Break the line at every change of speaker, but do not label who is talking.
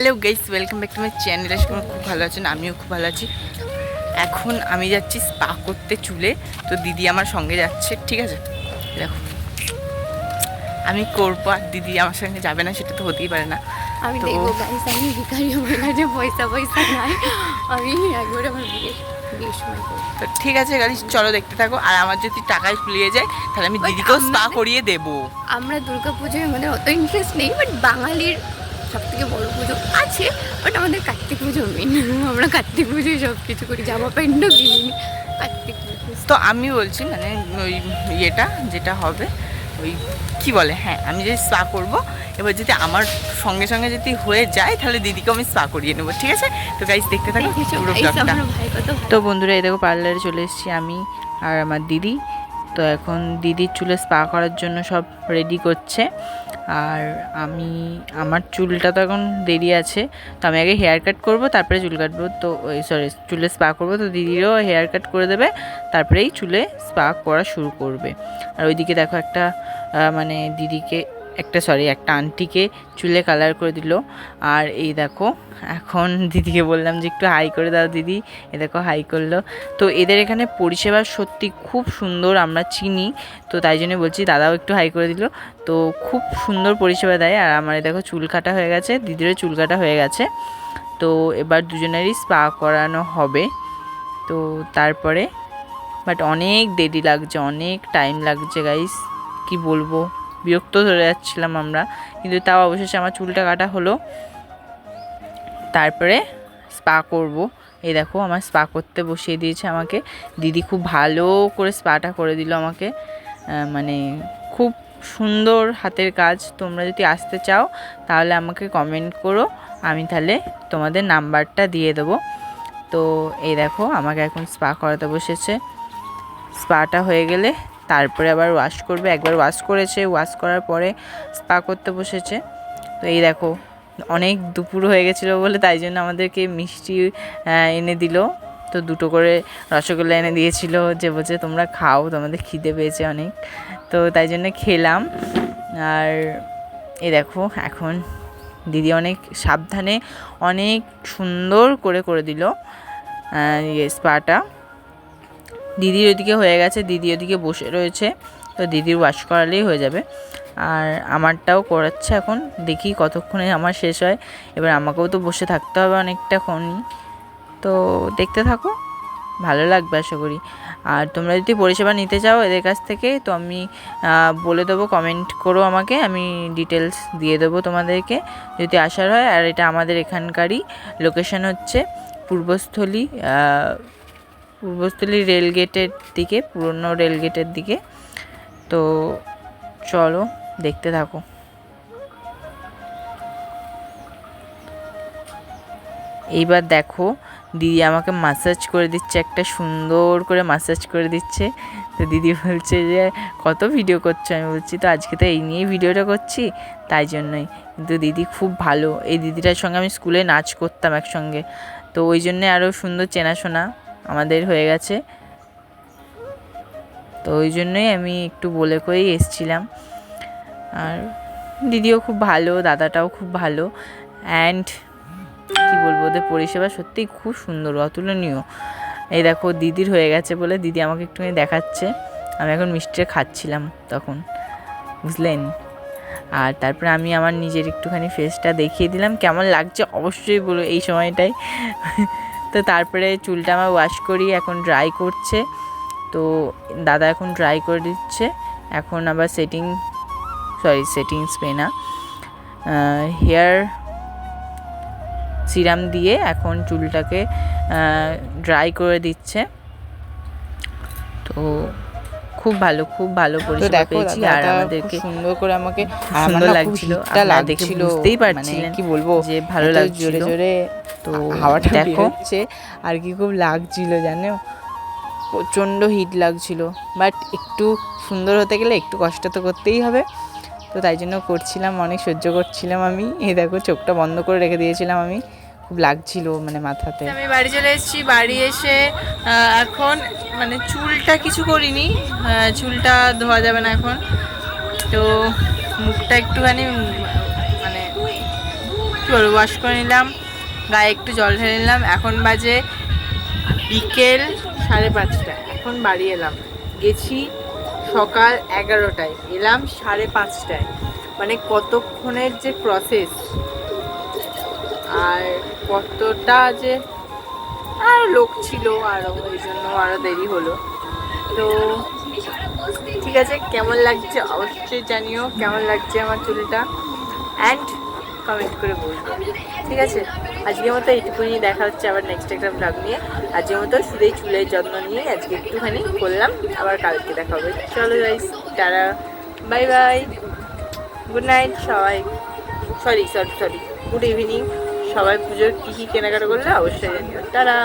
Hello guys welcome back to my channel আজকে তোমরা খুব ভালো আছেন আমিও খুব ভালো আছি। এখন আমি যাচ্ছি স্পা করতে চুলে তো দিদি আমার সঙ্গে যাচ্ছে ঠিক আছে? দেখো। আমি করব আর দিদি আমার সঙ্গে যাবে না সেটা তো হতেই পারে না।
আমি
তো-
দেখব গাইস আমি ভিখারি আমার কাছে পয়সা পয়সা নাই। আমি একবার আমার বিয়ে।
তো ঠিক আছে গাড়ি চলো দেখতে থাকো। আর আমার যদি টাকায় ফুলিয়ে যায় তাহলে আমি দিদিকেও স্পা করিয়ে দেবো।
আমরা দুর্গা পুজোয় আমাদের অত ইন্টারেস্ট নেই বাট বাঙালির সব থেকে বড় পুজো আছে বাট আমাদের কার্তিক পুজো মেন আমরা কার্তিক পুজোয় সব কিছু করি জামা প্যান্টও কিনি কার্তিক পুজো।
তো আমি বলছি মানে ওই ইয়েটা যেটা হবে ওই কি বলে হ্যাঁ আমি যদি স্পা করব এবার যদি আমার সঙ্গে সঙ্গে যদি হয়ে যায় তাহলে দিদিকে আমি স্পা করিয়ে নেব ঠিক আছে? তো গাইজ দেখতে থাকো তো বন্ধুরা এই দেখো পার্লারে চলে এসেছি আমি আর আমার দিদি। তো এখন দিদির চুলে স্পা করার জন্য সব রেডি করছে। আর আমি, আমার চুলটা তো এখন দেরি আছে, তো আমি আগে হেয়ার কাট করব, তারপরে চুল কাটবো। তো ওই সরি চুলে স্পা করব, তো দিদিরও হেয়ার কাট করে দেবে, তারপরেই চুলে স্পা করা শুরু করবে। আর ওইদিকে দেখো একটা মানে দিদিকে একটা সরি একটা আন্টিকে চুলে কালার করে দিল। আর এই দেখো, এখন দিদিকে বললাম যে একটু হাই করে দাও দিদি। এ দেখো হাই করল। তো এদের এখানে পরিষেবা সত্যি খুব সুন্দর, আমরা চিনি। তো তাই জন্য বলছি, দাদাও একটু হাই করে দিল। তো খুব সুন্দর পরিষেবা দেয়। আর আমার দেখো, চুল কাটা হয়ে গেছে। দিদিরও চুল কাটা হয়ে গেছে। তো এবার দুজনেরই স্পা করানো হবে। তো তারপরে বাট অনেক দেরি লাগছে, অনেক টাইম লাগছে গাইস কি বলব? বিরক্ত ধরে যাচ্ছিলাম আমরা। কিন্তু তাও অবশেষে আমার চুলটা কাটা হলো। তারপরে স্পা করব। এই দেখো, আমার স্পা করতে বসিয়ে দিয়েছে আমাকে। দিদি খুব ভালো করে স্পাটা করে দিল আমাকে। মানে খুব সুন্দর হাতের কাজ। তোমরা যদি আসতে চাও, তাহলে আমাকে কমেন্ট করো। আমি তাহলে তোমাদের নাম্বারটা দিয়ে দেবো। তো এই দেখো, আমাকে এখন স্পা করাতে বসেছে। স্পাটা হয়ে গেলে তারপরে আবার ওয়াশ করবে। একবার ওয়াশ করেছে ওয়াশ করার পরে স্পা করতে বসেছে। তো এই দেখো, অনেক দুপুর হয়ে গেছিল বলে তাই জন্য আমাদেরকে মিষ্টি এনে দিল। তো দুটো করে রসগোল্লা এনে দিয়েছিল যে বলছে, তোমরা খাও, তোমাদের খিদে পেয়েছে অনেক। তো তাই জন্য খেলাম। আর এই দেখো, এখন দিদি অনেক সাবধানে অনেক সুন্দর করে করে দিল ইয়ে স্পাটা দিদির ওদিকে হয়ে গেছে, দিদি ওদিকে বসে রয়েছে, তো দিদির ওয়াশ করালেই হয়ে যাবে। আর আমারটাও করাচ্ছে এখন, দেখি কতক্ষণে আমার শেষ হয়। এবার আমাকেও তো বসে থাকতে হবে অনেকটাক্ষণই তো দেখতে থাকো, ভালো লাগবে আশা করি। আর তোমরা যদি পরিষেবা নিতে চাও এদের কাছ থেকে, তো আমি বলে দেবো কমেন্ট করো আমাকে, আমি ডিটেলস দিয়ে দেবো তোমাদেরকে। যদি আসার হয়, আর এটা আমাদের এখানকারই লোকেশন হচ্ছে, পূর্বস্থলী পূর্বস্থলী রেলগেটের দিকে, পুরনো রেলগেটের দিকে। তো চলো, দেখতে থাকো। এইবার দেখো, দিদি আমাকে মাসাজ করে দিচ্ছে, একটা সুন্দর করে মাসাজ করে দিচ্ছে। তো দিদি বলছে যে, কত ভিডিও করছ? আমি বলছি, তো আজকে তো এই নিয়েই ভিডিওটা করছি, তাই জন্যই। কিন্তু দিদি খুব ভালো। এই দিদিটার সঙ্গে আমি স্কুলে নাচ করতাম একসঙ্গে। তো ওই জন্যে আরও সুন্দর চেনাশোনা। আমাদের হয়ে গেছে। তো ওই জন্যই আমি একটু বলে করেই এসছিলাম। আর দিদিও খুব ভালো, দাদাটাও খুব ভালো। অ্যান্ড কি বলব, ওদের পরিষেবা সত্যিই খুব সুন্দর, অতুলনীয়। এই দেখো, দিদির হয়ে গেছে বলে দিদি আমাকে একটুখানি দেখাচ্ছে। আমি এখন মিষ্টিটা খাচ্ছিলাম তখন, বুঝলেন? আর তারপরে আমি আমার নিজের একটুখানি ফেসটা দেখিয়ে দিলাম। কেমন লাগছে অবশ্যই বলো এই সময়টায়। তো তারপরে চুলটা আমার ওয়াশ করি, এখন ড্রাই করছে। তো দাদা এখন ড্রাই করে দিচ্ছে। এখন আবার সেটিং সরি সেটিং স্প্রে না হেয়ার সিরাম দিয়ে এখন চুলটাকে ড্রাই করে দিচ্ছে। তো খুব ভালো খুব ভালো পরিষেবা পেয়েছি আর আমাদেরকে
সুন্দর করে আমাকে
সুন্দর লাগছিল আপনারা দেখে বুঝতেই পারছিলেন
মানে কি বলব
যে ভালো লাগছিল।
জোরে জোরে
তো
হাওয়াটা
দেখো।
হচ্ছে আর কি খুব লাগছিল জানো? প্রচণ্ড হিট লাগছিল বাট একটু সুন্দর হতে গেলে একটু কষ্ট তো করতেই হবে। তো তাই জন্য করছিলাম অনেক সহ্য করছিলাম আমি। এই দেখো চোখটা বন্ধ করে রেখে দিয়েছিলাম আমি। খুব লাগছিল মানে মাথাতে।
আমি বাড়ি চলে এসেছি, বাড়ি এসে এখন মানে চুলটা কিছু করিনি চুলটা ধোয়া যাবে না এখন। তো মুখটা একটুখানি মানে
কী বলব ওয়াশ করে নিলাম, গায়ে একটু জল ঢেলে নিলাম। এখন বাজে বিকেল সাড়ে পাঁচটা এখন বাড়ি এলাম। গেছি সকাল এগারোটায়। এলাম সাড়ে পাঁচটায়। মানে কতক্ষণের যে প্রসেস আর কতটা যে আর লোক ছিল আরও ওই জন্য আরও দেরি হলো। তো ঠিক আছে, কেমন লাগছে অবশ্যই জানিও, কেমন লাগছে আমার চুলটা? অ্যান্ড কমেন্ট করে বলব। ঠিক আছে, আজকের মতো এইটুকুনি, দেখা হচ্ছে আবার নেক্সট একটা ব্লগ নিয়ে। আজকের মতো শুধু এই চুলের যত্ন নিয়ে আজকে একটুখানি করলাম, আবার কালকে দেখা হবে। চলো গাইস তারা বাই বাই গুড নাইট সবাই। Sorry sorry sorry good evening সবাই পুজোর কি কি কেনাকাটা করলে অবশ্যই জানিও। টাটা!